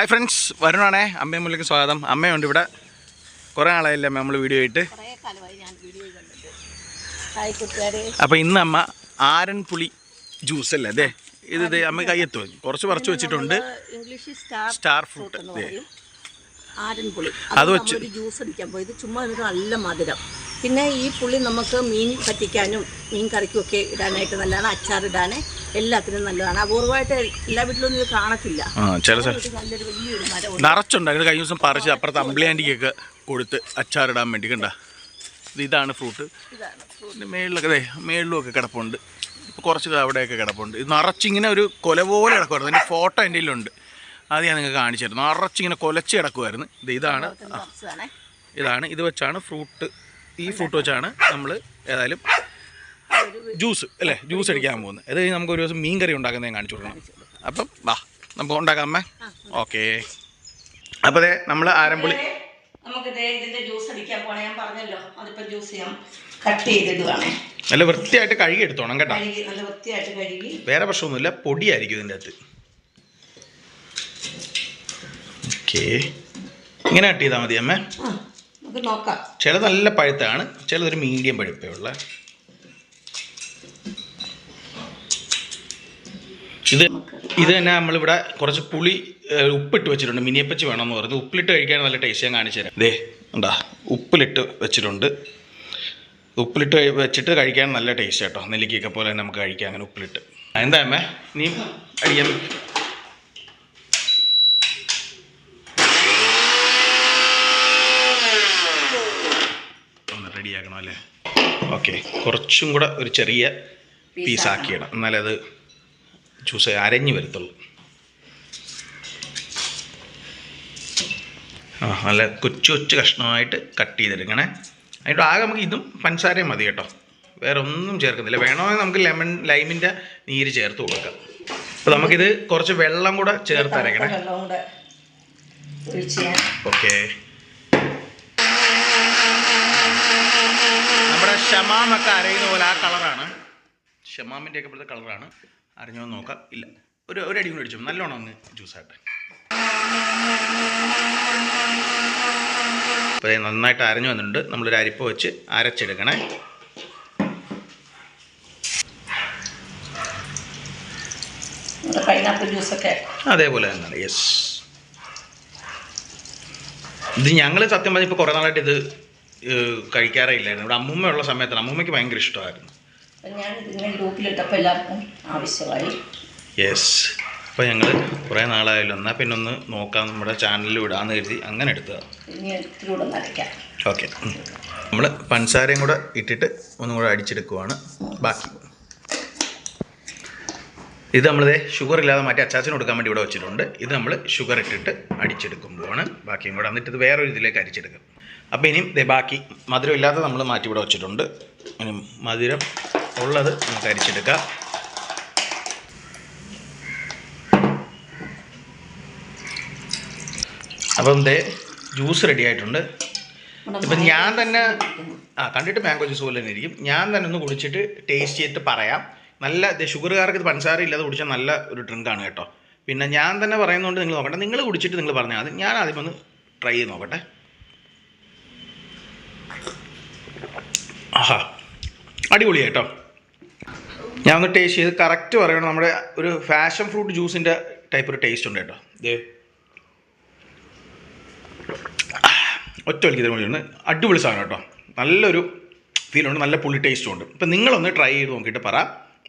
Hi friends വരുണാണേ. അമ്മയും മുല്ലേക്ക് സ്വാഗതം. അമ്മയുണ്ട് ഇവിടെ. കുറേ നാളായില്ലേ അമ്മ നമ്മൾ വീഡിയോ ആയിട്ട്. അപ്പോൾ ഇന്ന് അമ്മ ആരൻപുളി ജ്യൂസ് അല്ലേ? അതെ ഇത് അമ്മ കയ്യെത്തു കുറച്ച് പറിച്ചു വെച്ചിട്ടുണ്ട്. സ്റ്റാർ ഫ്രൂട്ട് അതെ ആരൻ പുളി അത് വെച്ച്- ജ്യൂസ് അടിക്കാൻ പോയത് ചുമ്മാ നല്ല മധുരം. പിന്നെ ഈ പുളി നമുക്ക് മീൻ പറ്റിക്കാനും മീൻ കറിക്കും ഒക്കെ ഇടാനായിട്ട് നല്ലതാണ്. അച്ചാറിടാൻ എല്ലാത്തിനും നല്ലതാണ്. അപൂർവമായിട്ട് എല്ലാ വീട്ടിലും ഇത് കാണത്തില്ല. ഇത് നല്ലൊരു വലിയൊരു മരം നിറച്ചുണ്ട്. അങ്ങനെ കഴിഞ്ഞ ദിവസം പറിച്ച് അപ്പുറത്ത് അമ്പിളിയാന്റിക്കൊക്കെ കൊടുത്ത് അച്ചാറിടാൻ വേണ്ടി കണ്ട. ഇത് ഇതാണ് ഫ്രൂട്ട്. മേളിലൊക്കെ ദേ മേളിലുമൊക്കെ കിടപ്പുണ്ട്. കുറച്ച് അവിടെയൊക്കെ കിടപ്പുണ്ട്. ഇത് നിറച്ചിങ്ങനെ ഒരു കൊല പോലെ കിടക്കുമായിരുന്നു അതിന്റെ ഫോട്ടോ എന്റെ കയ്യിലുണ്ട്. അത് ഞാൻ നിങ്ങൾക്ക് കാണിച്ചിരുന്നു നിറച്ചിങ്ങനെ കൊലച്ച് കിടക്കുമായിരുന്നു ഇത് ഇതാണ്. ഇതാണ്. ഇത് വെച്ചാണ് ഫ്രൂട്ട്. ഈ ഫ്രൂട്ട് വെച്ചാണ് നമ്മൾ ഏതായാലും ജ്യൂസ് അല്ലേ? ജ്യൂസ് അടിക്കാൻ പോകുന്നത്. ഇത് നമുക്ക് ഒരു ദിവസം മീൻ കറി ഉണ്ടാക്കുന്നത് ഞാൻ കാണിച്ചു കൊടുക്കണം. അപ്പം വാ നമുക്ക് ഉണ്ടാക്കാം അമ്മ. ഓക്കെ. അപ്പോൾ അതെ നമ്മൾ ആരമ്പുളി നമുക്ക് ഇതിന്റെ ജ്യൂസ് അടിക്കാൻ പോണേ. ഞാൻ പറഞ്ഞല്ലോ അതിപ്പോ ജ്യൂസ് കട്ട് ചെയ്തിടുവാണേ. നല്ല വൃത്തിയായിട്ട് കഴുകി എടുത്തോണം കേട്ടോ. നല്ല വൃത്തിയായിട്ട് കഴുകി. വേറെ പ്രശ്നമൊന്നുമില്ല. പൊടിയായിരിക്കും ഇതിന്റെ അകത്ത്. ഓക്കെ ഇങ്ങനെ കട്ട് ചെയ്താൽ മതി അമ്മേ. നമുക്ക് നോക്കാം. ചിലത് നല്ല പഴുത്താണ് ചിലതൊരു മീഡിയം പഴുപ്പേ ഉള്ള. ഇത് ഇത് തന്നെ നമ്മളിവിടെ കുറച്ച് പുളി ഉപ്പിട്ട് വെച്ചിട്ടുണ്ട്. മിനിയപ്പച്ചി വേണമെന്ന് പറഞ്ഞു. ഉപ്പിലിട്ട് കഴിക്കാൻ നല്ല ടേസ്റ്റ് ഞാൻ കാണിച്ചു തരാം. ദേ ഉണ്ടാ ഉപ്പിലിട്ട് വെച്ചിട്ടുണ്ട്. ഉപ്പിലിട്ട് വെച്ചിട്ട് കഴിക്കാൻ നല്ല ടേസ്റ്റ് കേട്ടോ നെല്ലിക്കൊക്കെ പോലെ തന്നെ നമുക്ക് കഴിക്കാം അങ്ങനെ ഉപ്പിലിട്ട്. എന്താ അമ്മേ? നീ അടിക്കാൻ ഒന്ന് റെഡിയാക്കണം അല്ലേ ഓക്കെ. കുറച്ചും കൂടെ ഒരു ചെറിയ പീസാക്കിയിടാം എന്നാലേ അത് ജ്യൂസ് അരഞ്ഞു വരത്തുള്ളൂ. ആ നല്ല കൊച്ചു കൊച്ചു കഷ്ണമായിട്ട് കട്ട് ചെയ്തെടുക്കണേ. അതിന്റെ ആകെ നമുക്ക് ഇതും പഞ്ചസാരയും മതി കേട്ടോ. വേറെ ഒന്നും ചേർക്കുന്നില്ല. വേണമെങ്കിൽ നമുക്ക് ലെമൺ ലൈമിന്റെ നീര് ചേർത്ത് കൊടുക്കാം. അപ്പോൾ നമുക്കിത് കുറച്ച് വെള്ളം കൂടെ ചേർത്ത് അരക്കണേ ഓക്കേ നമ്മുടെ ഷമാമൊക്കെ അരയുന്ന പോലെ ആ കളറാണ്. ഷമാമിന്റെ ഒക്കെ പോലത്തെ കളറാണ് അരഞ്ഞോ നോക്കാം. ഇല്ല. ഒരു ഒരു അടി കൂടി അടിച്ചു. നല്ലോണം ഒന്ന് ജ്യൂസ് ആട്ടെ അപ്പോൾ നന്നായിട്ട് അരഞ്ഞു വന്നിട്ടുണ്ട്. നമ്മളൊരു അരിപ്പ വെച്ച് അരച്ചെടുക്കണേ. പൈനാപ്പിൾ ജ്യൂസൊക്കെ അതേപോലെ തന്നെയാണ് യെസ് ഇത് ഞങ്ങൾ സത്യം പറഞ്ഞാൽ ഇപ്പോൾ കുറേ നാളായിട്ട് ഇത് ഏഹ്, കഴിക്കാറേ ഇല്ലായിരുന്നു ഇവിടെ അമ്മൂമ്മ ഉള്ള സമയത്താണ്. അമ്മൂമ്മയ്ക്ക് ഭയങ്കര ഇഷ്ടമായിരുന്നു. ഗ്രൂപ്പിലിട്ടപ്പോൾ എല്ലാവർക്കും ആവശ്യമായി. യെസ് അപ്പോൾ ഞങ്ങൾ കുറേ നാളായല്ലോ. എന്നാൽ പിന്നെ ഒന്ന് നോക്കാം. നമ്മുടെ ചാനലിൽ വിടാമെന്ന് കരുതി അങ്ങനെ എടുത്തതാണ് ഓക്കെ നമ്മൾ പഞ്ചസാരയും കൂടെ ഇട്ടിട്ട് ഒന്നും കൂടെ അടിച്ചെടുക്കുവാണ്. ബാക്കി. ഇത് നമ്മളിത് ഷുഗർ ഇല്ലാതെ മറ്റേ അച്ചാച്ചന് കൊടുക്കാൻ വേണ്ടി ഇവിടെ വെച്ചിട്ടുണ്ട്. ഇത് നമ്മൾ ഷുഗർ ഇട്ടിട്ട് അടിച്ചെടുക്കുമ്പോഴാണ് ബാക്കിയും കൂടെ. എന്നിട്ട് ഇത് വേറൊരു ഇതിലേക്ക് അരിച്ചെടുക്കും. അപ്പോൾ ഇനിയും ഇതേ ബാക്കി മധുരം ഇല്ലാതെ നമ്മൾ മാറ്റി ഇവിടെ വെച്ചിട്ടുണ്ട്. ഇനി മധുരം ഉള്ളത് നമുക്ക് അരിച്ചെടുക്കാം. അപ്പം ഇതേ ജ്യൂസ് റെഡി ആയിട്ടുണ്ട്. ഇപ്പം ഞാൻ തന്നെ ആ കണ്ടിട്ട് മാംഗോ ജ്യൂസ് പോലെ തന്നെ ഇരിക്കും. ഞാൻ തന്നെ ഒന്ന് കുടിച്ചിട്ട് ടേസ്റ്റ് ചെയ്തിട്ട് പറയാം. നല്ല ഷുഗറുകാർക്ക് പഞ്ചസാര ഇല്ലാതെ കുടിച്ചാൽ നല്ല ഒരു ഡ്രിങ്കാണ് കേട്ടോ. പിന്നെ ഞാൻ തന്നെ പറയുന്നതുകൊണ്ട് നിങ്ങൾ നോക്കട്ടെ നിങ്ങൾ കുടിച്ചിട്ട് നിങ്ങൾ പറഞ്ഞാൽ മതി. ഞാൻ ആദ്യം ഒന്ന് ട്രൈ ചെയ്ത് നോക്കട്ടെ. ആഹാ അടിപൊളി കേട്ടോ. ഞാൻ ഒന്ന് ടേസ്റ്റ് ചെയ്ത് കറക്റ്റ് പറയണം. നമ്മുടെ ഒരു ഫാഷൻ ഫ്രൂട്ട് ജ്യൂസിന്റെ ടൈപ്പ് ഒരു ടേസ്റ്റ് ഉണ്ട് കേട്ടോ. ദേ. ഒറ്റ വലിക്ക് തരുമ്പോഴാണ് അടിപൊളി സാധനം കേട്ടോ. നല്ലൊരു ഫീലുണ്ട് നല്ല പുളി ടേസ്റ്റും ഉണ്ട്. ഇപ്പം നിങ്ങളൊന്ന് ട്രൈ ചെയ്ത് നോക്കിയിട്ട് പറ.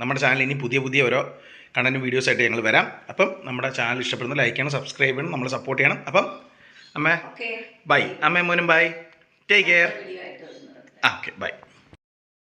നമ്മുടെ ചാനൽ ഇനി പുതിയ പുതിയ ഓരോ കണ്ടന്റ് വീഡിയോസ് ആയിട്ട് ഞങ്ങൾ വരാം. അപ്പം നമ്മുടെ ചാനൽ ഇഷ്ടപ്പെടുന്ന ലൈക്ക് ചെയ്യണം സബ്സ്ക്രൈബ് ചെയ്യണം നമ്മൾ സപ്പോർട്ട് ചെയ്യണം. അപ്പം അമ്മേ ബൈ അമ്മേ മോനും ബൈ ടേക്ക് കെയർ ആ ഓക്കെ ബൈ